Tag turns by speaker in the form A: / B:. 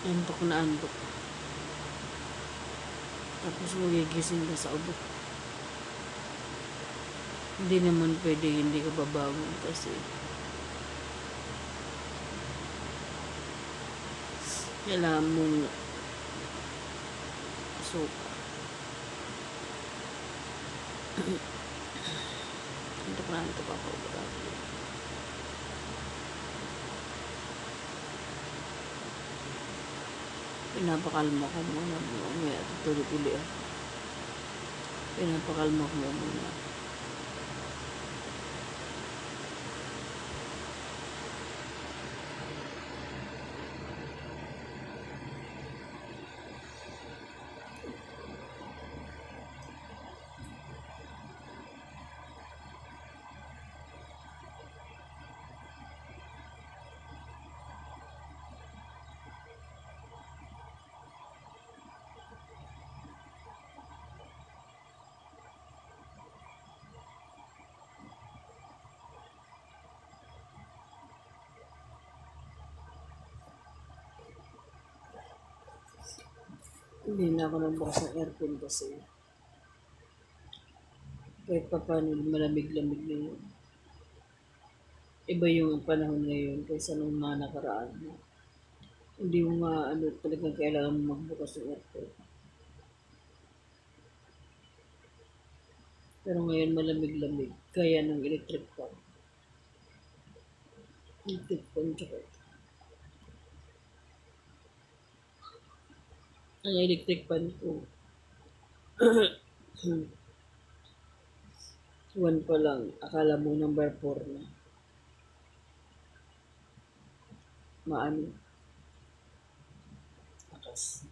A: Antok na antok. Tapos magigising ka sa ubok. Hindi naman pwede hindi ka babangon kasi kailangan mong suka. antok na antok ako. Grabe. Pinapakalma ko muna mamaya tutulog uli ako. Pinapakalma ko muna. Hindi na ako nagbukas ng aircon kasi kahit pa paano malamig-lamig na yun. Iba yung panahon ngayon kaysa nung mga nakaraan. Hindi mo nga ano, talagang kailangan magbukas ng aircon. Pero ngayon malamig-lamig. Kaya ng electric fan. Electric fan tsaka. Ang electric fan ko. One pa lang. Akala mo number 4 na. Maano. Akas.